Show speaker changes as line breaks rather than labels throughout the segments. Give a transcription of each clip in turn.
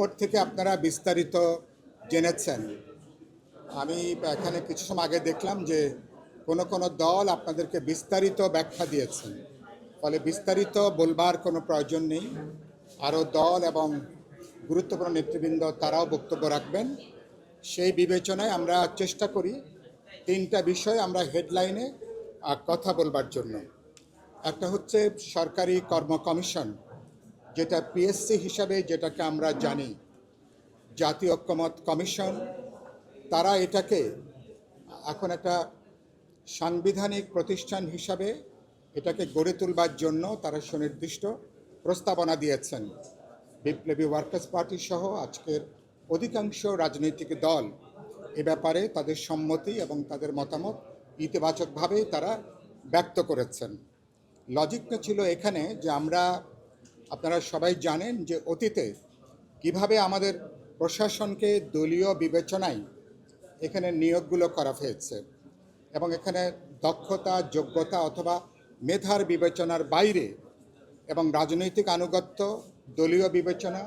উপর থেকে আপনারা বিস্তারিত জেনেছেন। আমি এখানে কিছু সময় আগে দেখলাম যে কোনো কোনো দল আপনাদেরকে বিস্তারিত ব্যাখ্যা দিয়েছেন। ফলে বিস্তারিত বলবার কোনো প্রয়োজন নেই। আরও দল এবং গুরুত্বপূর্ণ নেতৃবৃন্দ তারাও বক্তব্য রাখবেন। সেই বিবেচনায় আমরা চেষ্টা করি তিনটা বিষয় আমরা হেডলাইনে কথা বলবার জন্য। একটা হচ্ছে সরকারি কর্ম কমিশন। যেটা পিএসসি হিসাবে যেটাকে আমরা জানি, জাতীয় ঐক্যমত কমিশন, তারা এটাকে এখন একটা সাংবিধানিক প্রতিষ্ঠান হিসাবে এটাকে গড়ে তুলবার জন্য তারা সুনির্দিষ্ট প্রস্তাবনা দিয়েছেন। বিপ্লবী ওয়ার্কার্স পার্টি সহ আজকের অধিকাংশ রাজনৈতিক দল এ ব্যাপারে তাদের সম্মতি এবং তাদের মতামত ইতিবাচকভাবেই তারা ব্যক্ত করেছেন। লজিকটা ছিল এখানে যে আমরা আপনারা সবাই জানেন যে অতীতে কীভাবে আমাদের প্রশাসনকে দলীয় বিবেচনায় এখানে নিয়োগগুলো করা হয়েছে এবং এখানে দক্ষতা, যোগ্যতা অথবা মেধার বিবেচনার বাইরে এবং রাজনৈতিক আনুগত্য, দলীয় বিবেচনা,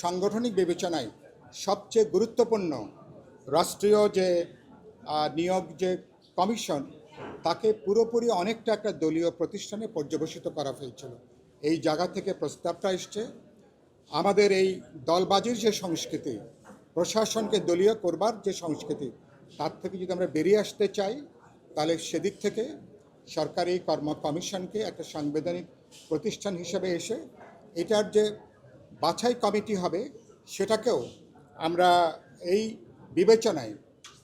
সাংগঠনিক বিবেচনায় সবচেয়ে গুরুত্বপূর্ণ রাষ্ট্রীয় যে নিয়োগ যে কমিশন, তাকে পুরোপুরি অনেকটা একটা দলীয় প্রতিষ্ঠানে পর্যবেসিত করা হয়েছিল। এই জায়গা থেকে প্রস্তাবটা এসছে। আমাদের এই দলবাজির যে সংস্কৃতি, প্রশাসনকে দলীয় করবার যে সংস্কৃতি, তার থেকে যদি আমরা বেরিয়ে আসতে চাই, তাহলে সেদিক থেকে সরকারি কর্ম কমিশনকে একটা সাংবিধানিক প্রতিষ্ঠান হিসেবে এসে এটার যে বাছাই কমিটি হবে, সেটাকেও আমরা এই বিবেচনায়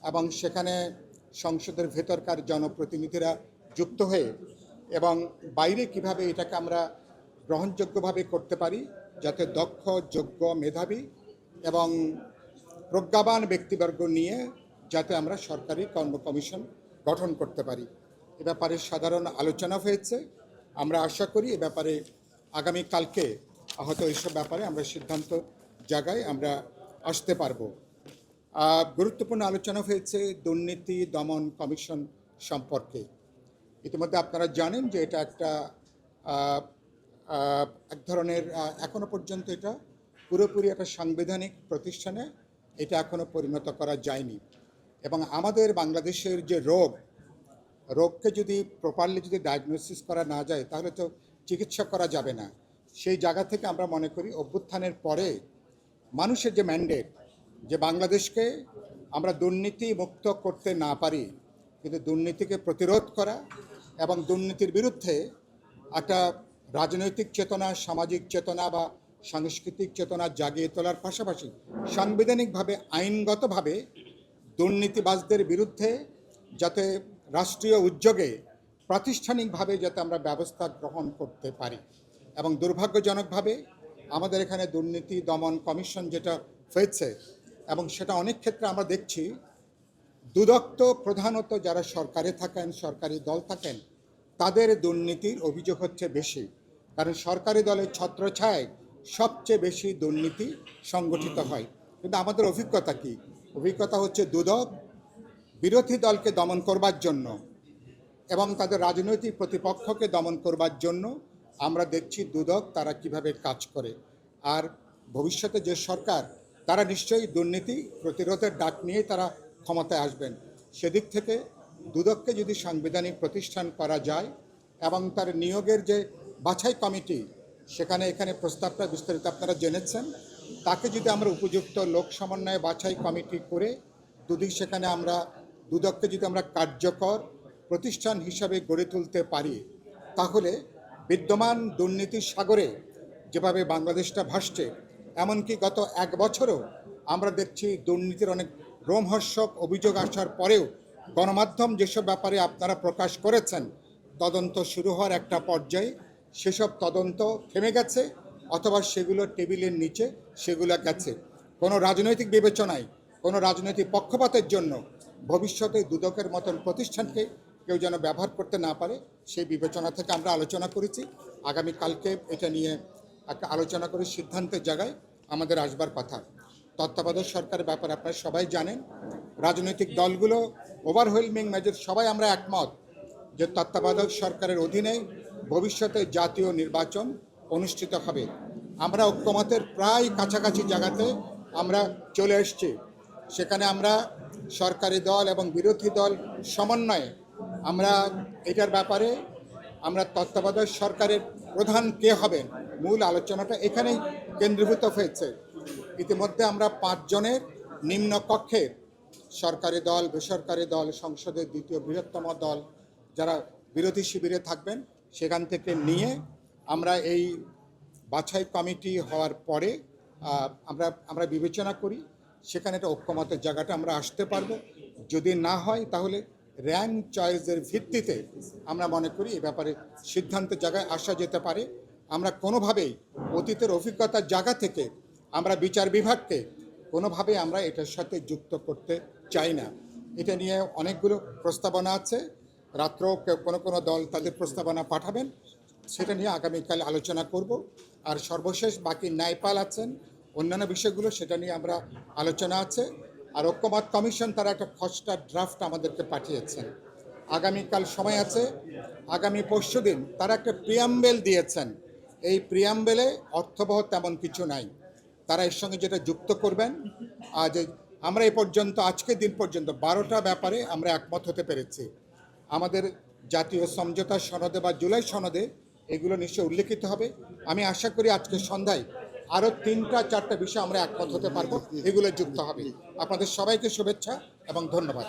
এবং সেখানে সংসদের ভেতরকার জনপ্রতিনিধিরা যুক্ত হয়ে এবং বাইরে কীভাবে এটাকে আমরা গ্রহণযোগ্যভাবে করতে পারি যাতে দক্ষ, যোগ্য মেধাবী এবং প্রজ্ঞাবান ব্যক্তিবর্গ নিয়ে যাতে আমরা সরকারি কর্ম কমিশন গঠন করতে পারি। এ ব্যাপারে সাধারণ আলোচনা হয়েছে। আমরা আশা করি এ ব্যাপারে আগামী কালকে হয়তো এইসব ব্যাপারে আমরা সিদ্ধান্ত জায়গায় আমরা আসতে পারব। গুরুত্বপূর্ণ আলোচনা হয়েছে দুর্নীতি দমন কমিশন সম্পর্কে। ইতিমধ্যে আপনারা জানেন যে এটা একটা এক ধরনের আহ, এখনও পর্যন্ত এটা পুরোপুরি একটা সাংবিধানিক প্রতিষ্ঠানে এটা এখনও পরিণত করা যায়নি। এবং আমাদের বাংলাদেশের যে রোগ রোগকে যদি প্রপারলি যদি ডায়াগনোসিস করা না যায় তাহলে তো চিকিৎসা করা যাবে না। সেই জায়গা থেকে আমরা মনে করি অভ্যুত্থানের পরে মানুষের যে ম্যান্ডেট যে বাংলাদেশকে আমরা দুর্নীতি মুক্ত করতে না পারি কিন্তু দুর্নীতিকে প্রতিরোধ করা এবং দুর্নীতির বিরুদ্ধে একটা রাজনৈতিক চেতনা, সামাজিক চেতনা বা সাংস্কৃতিক চেতনা জাগিয়ে তোলার পাশাপাশি সাংবিধানিকভাবে, আইনগতভাবে দুর্নীতিবাজদের বিরুদ্ধে যাতে রাষ্ট্রীয় উদ্যোগে প্রাতিষ্ঠানিকভাবে যাতে আমরা ব্যবস্থা গ্রহণ করতে পারি। এবং দুর্ভাগ্যজনকভাবে আমাদের এখানে দুর্নীতি দমন কমিশন যেটা হয়েছে এবং সেটা অনেক ক্ষেত্রে আমরা দেখছি, দুদক্ত প্রধানত যারা সরকারে থাকেন, সরকারি দল থাকেন, তাদের দুর্নীতির অভিযোগ হচ্ছে বেশি। কারণ সরকারি দলের ছত্রছায় সবচেয়ে বেশি দুর্নীতি সংগঠিত হয়। কিন্তু আমাদের অভিজ্ঞতা কি? অভিজ্ঞতা হচ্ছে দুদক বিরোধী দলকে দমন করবার জন্য এবং তাদের রাজনৈতিক প্রতিপক্ষকে দমন করবার জন্য আমরা দেখছি দুদক তারা কীভাবে কাজ করে। আর ভবিষ্যতে যে সরকার, তারা নিশ্চয়ই দুর্নীতি প্রতিরোধের ডাক নিয়ে তারা ক্ষমতায় আসবেন। সেদিক থেকে দুদককে যদি সাংবিধানিক প্রতিষ্ঠান করা যায় এবং তার নিয়োগের যে বাছাই কমিটি, সেখানে এখানে প্রস্তাবটা বিস্তারিত আপনারা জেনেছেন। তাকে যদি আমরা উপযুক্ত লোক সমন্বয়ে বাছাই কমিটি করে দুদিক সেখানে আমরা, দুদককে যদি আমরা কার্যকর প্রতিষ্ঠান হিসাবে গড়ে তুলতে পারি, তাহলে বিদ্যমান দুর্নীতির সাগরে যেভাবে বাংলাদেশটা ভাসছে, এমনকি গত এক বছরও আমরা দেখছি দুর্নীতির অনেক রোমহর্ষক অভিযোগ আসার পরেও গণমাধ্যম যেসব ব্যাপারে আপনারা প্রকাশ করেছেন, তদন্ত শুরু হওয়ার একটা পর্যায়ে সেসব তদন্ত থেমে গেছে, অথবা সেগুলো টেবিলের নিচে সেগুলো গেছে। কোনো রাজনৈতিক বিবেচনায়, কোনো রাজনৈতিক পক্ষপাতের জন্য ভবিষ্যতে দুদকের মতন প্রতিষ্ঠানকে কেউ যেন ব্যবহার করতে না পারে, সেই বিবেচনা থেকে আমরা আলোচনা করেছি। আগামী কালকে এটা নিয়ে একটা আলোচনা করে সিদ্ধান্তের জায়গায় আমাদের আসবার কথা। তত্ত্বাবধায়ক সরকারের ব্যাপারে আপনারা সবাই জানেন, রাজনৈতিক দলগুলো ওভারওয়েলমিং মেজর সবাই আমরা একমত যে তত্ত্বাবধায়ক সরকারের অধীনে ভবিষ্যতে জাতীয় নির্বাচন অনুষ্ঠিত হবে। আমরা ঐক্যমতের প্রায় কাছাকাছি জায়গাতে আমরা চলে এসেছি। সেখানে আমরা সরকারি দল এবং বিরোধী দল সমন্বয়ে আমরা এটার ব্যাপারে আমরা তত্ত্বাবধায়ক সরকারের প্রধান কে হবেন মূল আলোচনাটা এখানেই কেন্দ্রীভূত হয়েছে। ইতিমধ্যে আমরা পাঁচজনের নিম্ন কক্ষের সরকারি দল, বেসরকারি দল, সংসদের দ্বিতীয় বৃহত্তম দল যারা বিরোধী শিবিরে থাকবেন সেখান থেকে নিয়ে আমরা এই বাছাই কমিটি হওয়ার পরে আমরা আমরা বিবেচনা করি সেখানে একটা ঐক্যমতের জায়গাটা আমরা আসতে পারব। যদি না হয় তাহলে র্যাঙ্ক চয়েসের ভিত্তিতে আমরা মনে করি এ ব্যাপারে সিদ্ধান্তের জায়গায় আসা যেতে পারে। আমরা কোনোভাবেই অতীতের অভিজ্ঞতার জায়গা থেকে আমরা বিচার বিভাগকে কোনোভাবে আমরা এটার সাথে যুক্ত করতে চাই না। এটা নিয়ে অনেকগুলো প্রস্তাবনা আছে। রাত্র কোনো কোনো দল তাদের প্রস্তাবনা পাঠাবেন, সেটা নিয়ে আগামীকাল আলোচনা করব। আর সর্বশেষ বাকি ন্যায়পাল আছেন, অন্যান্য বিষয়গুলো সেটা নিয়ে আমরা আলোচনা আছে। আর ঐক্যমত কমিশন তারা একটা খসড়া ড্রাফট আমাদেরকে পাঠিয়েছেন। আগামীকাল সময় আছে, আগামী পরশু দিন তারা একটা প্রিয়াম্বেল দিয়েছেন। এই প্রিয়াম্বেলে অর্থবহ তেমন কিছু নাই। তারা এর সঙ্গে যেটা যুক্ত করবেন, আজ আমরা এ পর্যন্ত, আজকের দিন পর্যন্ত বারোটা ব্যাপারে আমরা একমত হতে পেরেছি। আমাদের জাতীয় সমঝোতা সনদে বা জুলাই সনদে এগুলো নিশ্চয়ই উল্লেখিত হবে। আমি আশা করি আজকে সন্ধ্যায় আরও তিনটা, চারটা বিষয় আমরা একমত হতে পারব। এগুলো যুক্ত হবে। আপনাদের সবাইকে শুভেচ্ছা এবং ধন্যবাদ।